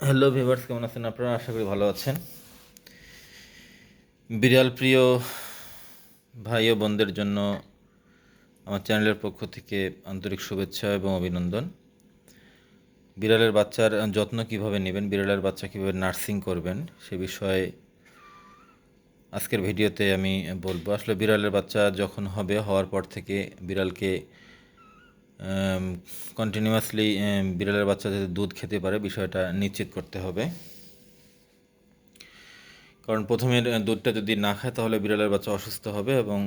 Hello viewers কেমন আছেন আপনারা? আশা করি ভালো আছেন। বিড়াল প্রিয় ভাই ও বোনদের জন্য আমার চ্যানেলের পক্ষ থেকে আন্তরিক শুভেচ্ছা এবং অভিনন্দন। বিড়ালের বাচ্চার যত্ন কীভাবে নেবেন, বিড়ালের বাচ্চা কীভাবে নার্সিং করবেন, সে বিষয়ে আজকের ভিডিওতে আমি বলব। আসলে বিড়ালের বাচ্চা যখন হবে, হওয়ার পর থেকে বিড়ালকে কন্টিনিউয়াসলি বিড়ালের বাচ্চা যাতে দুধ খেতে পারে, বিষয়টা নিশ্চিত করতে হবে। কারণ প্রথমের দুধটা যদি না খায়, তাহলে বিড়ালের বাচ্চা অসুস্থ হবে এবং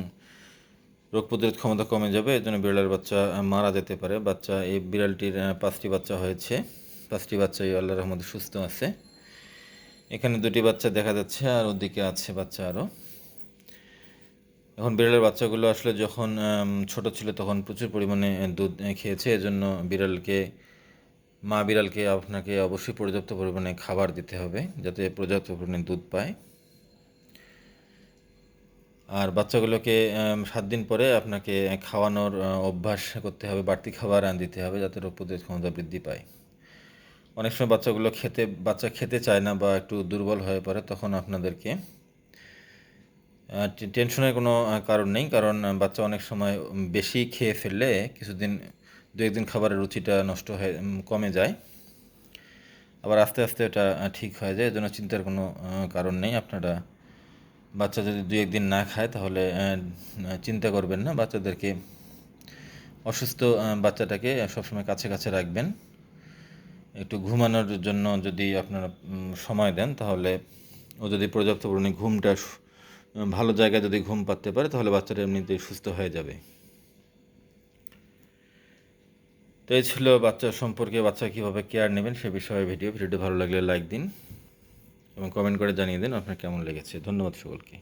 রোগ প্রতিরোধ ক্ষমতা কমে যাবে এর জন্য বিড়ালের বাচ্চা মারা যেতে পারে। বাচ্চা, এই বিড়ালটির পাঁচটি বাচ্চা হয়েছে। পাঁচটি বাচ্চাই আল্লাহ রহমতে সুস্থ আছে। এখানে দুটি বাচ্চা দেখা যাচ্ছে, আর ওদিকে আছে বাচ্চা আরও। এখন বিড়ালের বাচ্চাগুলো আসলে যখন ছোট ছিল তখন প্রচুর পরিমাণে দুধ খেয়েছে। এজন্য বিড়ালকে, মা বিড়ালকে আপনাকে অবশ্যই পর্যাপ্ত পরিমাণে খাবার দিতে হবে যাতে পর্যাপ্ত পরিমাণে দুধ পায়। আর বাচ্চাগুলোকে সাত দিন পরে আপনাকে খাওয়ানোর অভ্যাস করতে হবে, বাড়তি খাবার দিতে হবে যাতে রোগ প্রতিরোধ ক্ষমতা বৃদ্ধি পায়। অনেক সময় বাচ্চাগুলো খেতে, বাচ্চা খেতে চায় না বা একটু দুর্বল হয়ে পড়ে তখন আপনাদেরকে টেনশনের কোনো কারণ নেই। কারণ বাচ্চা অনেক সময় বেশি খেয়ে ফেললে কিছুদিন দু একদিন খাবারের রুচিটা নষ্ট হয়ে কমে যায়। আবার আস্তে আস্তে এটা ঠিক হয়ে যায়। এজন্য চিন্তার কোনো কারণ নেই। আপনারা বাচ্চা যদি দু একদিন না খায়, তাহলে চিন্তা করবেন না। বাচ্চাদেরকে, অসুস্থ বাচ্চাটাকে সবসময় কাছে কাছে রাখবেন। একটু ঘুমানোর জন্য যদি আপনারা সময় দেন, তাহলে ও যদি পর্যাপ্ত পরিমাণে ঘুমটা ভালো জায়গায় যদি ঘুম পাতে পারে, তাহলে বাচ্চাটা এমনিতেই সুস্থ হয়ে যাবে। তো এই ছিল বাচ্চা সম্পর্কে, বাচ্চা কীভাবে কেয়ার নেবেন সে বিষয়ে ভিডিও ভিডিওটি ভালো লাগলে লাইক দিন এবং কমেন্ট করে জানিয়ে দিন আপনার কেমন লেগেছে। ধন্যবাদ সকলকে।